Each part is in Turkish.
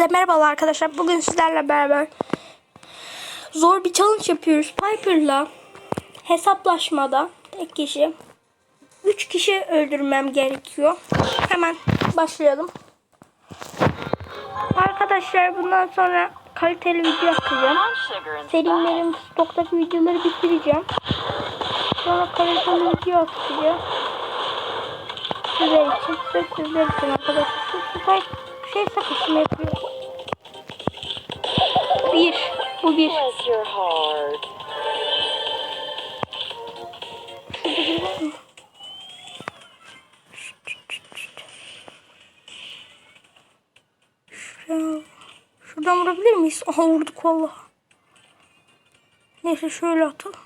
Hepinize merhabalar arkadaşlar. Bugün sizlerle beraber zor bir challenge yapıyoruz. Piper'la hesaplaşmada tek kişi 3 kişi öldürmem gerekiyor. Hemen başlayalım. Arkadaşlar bundan sonra kaliteli video and Serimlerim stoktaki videoları bitireceğim. Sonra kaliteli video atacağım. Sizler için, sizler için arkadaşlar. Şey sakışımı yapıyor. Bir, bu bir. bless your heart. Şurada biri var mı? Şuraya, şuradan vurabilir miyiz? Aha vurduk valla. Neyse şöyle atalım.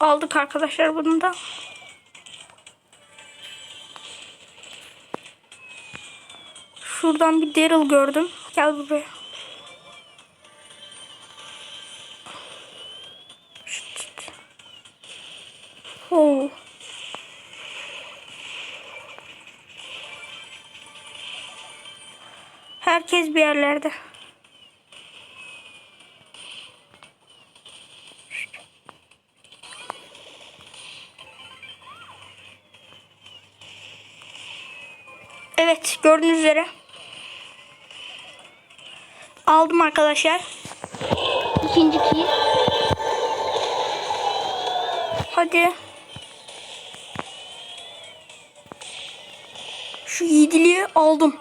Aldık arkadaşlar bunu da. Şuradan bir Daryl gördüm. Gel buraya. Herkes bir yerlerde. Evet gördüğünüz üzere. Aldım arkadaşlar. İkinci key. Hadi. Şu yediliği aldım.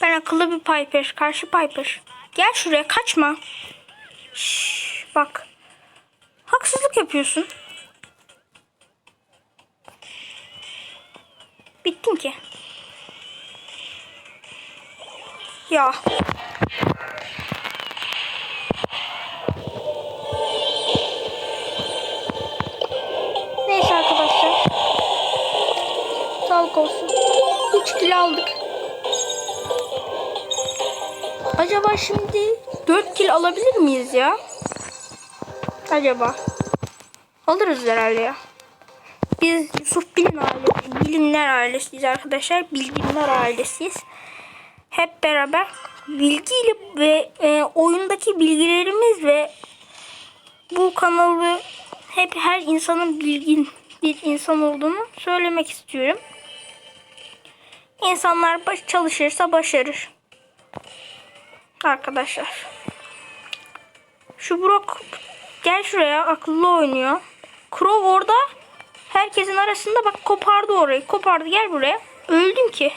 Ben akıllı bir Piper. Karşı Piper. Gel şuraya kaçma. Şşş, bak. Yapıyorsun. Bittin ki. Ya. Neyse arkadaşlar. Sağlık olsun. 3 kilo aldık. Acaba şimdi 4 kilo alabilir miyiz ya? Acaba. Alırız herhalde ya. Biz Yusuf Bilin ailesi, bilimler ailesiyiz arkadaşlar. Bilginler ailesiyiz. Hep beraber bilgiyle ve e, oyundaki bilgilerimiz ve bu kanalı hep her insanın bilgin bir insan olduğunu söylemek istiyorum. İnsanlar baş, çalışırsa başarır. Arkadaşlar. Şu Brock gel şuraya akıllı oynuyor. Crow orada herkesin arasında bak kopardı orayı. Kopardı gel buraya. Öldüm ki.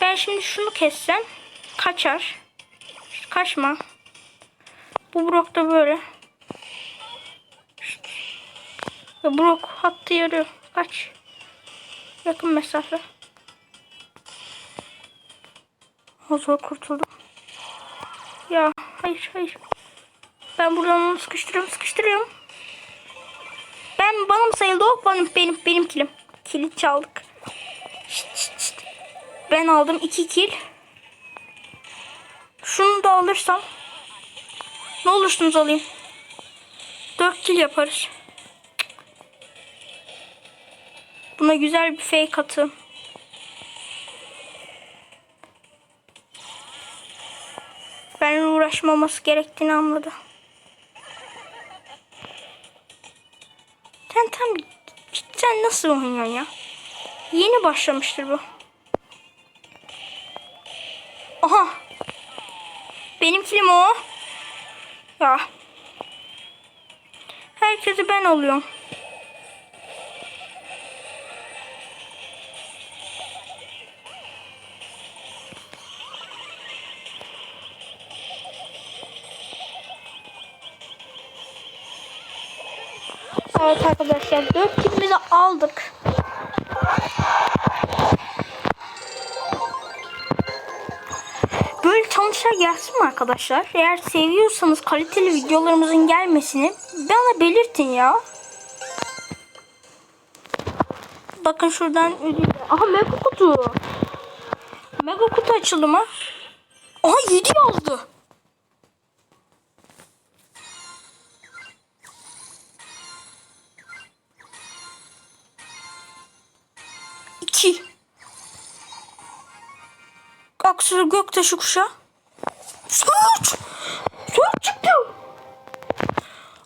Ben şimdi şunu kessem kaçar. Kaçma. Bu Brock da böyle. Ve Brock hattı yarıyor. Kaç. Yakın mesafe. O zor kurtuldum. Ya hayır hayır. Ben buradan onu sıkıştırıyorum sıkıştırıyorum. Ben mı sayıldı o? Benim benim benim kilim. Kilit çaldık. Şşt, şşt, şşt. Ben aldım iki kil. Şunu da alırsam ne olursunuz alayım. Dört kil yaparız. Buna güzel bir fake atım. Benimle uğraşmaması gerektiğini anladı. Sen tam cidden nasıl oynuyorsun ya? Yeni başlamıştır bu. Aha. Benim kilim o. Ya. Herkesi ben alıyorum. Evet arkadaşlar 4 kilimizi aldık. Böyle challenge'lar gelsin mi arkadaşlar? Eğer seviyorsanız kaliteli videolarımızın gelmesini bana belirtin ya. Bakın şuradan. Aha mega kutu. Mega kutu açıldı mı? Aha 7 yazdı. 2. Aksır göktaşı kuşa. Search. Search çıktı.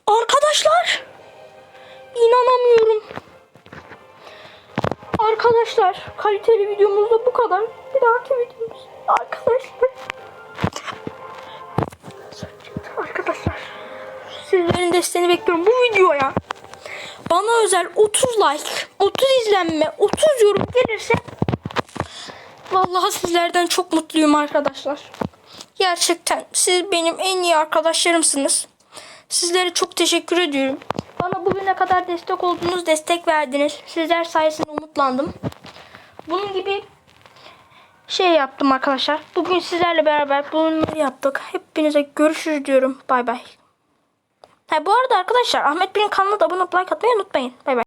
Arkadaşlar. İnanamıyorum. Arkadaşlar kaliteli videomuz da bu kadar. Bir dahaki videomuz. Arkadaşlar. Arkadaşlar. Sizlerin desteğini bekliyorum bu videoya. Bana özel 30 like, 30 izlenme, 30 yorum gelirse vallahi sizlerden çok mutluyum arkadaşlar. Gerçekten siz benim en iyi arkadaşlarımsınız. Sizlere çok teşekkür ediyorum. Bana bugüne kadar destek oldunuz, destek verdiniz. Sizler sayesinde umutlandım. Bunun gibi şey yaptım arkadaşlar. Bugün sizlerle beraber bunları yaptık. Hepinize görüşürüz diyorum. Bay bay. Ha, bu arada arkadaşlar Ahmet Bir'in kanalına da abone olup like atmayı unutmayın. Bay bay.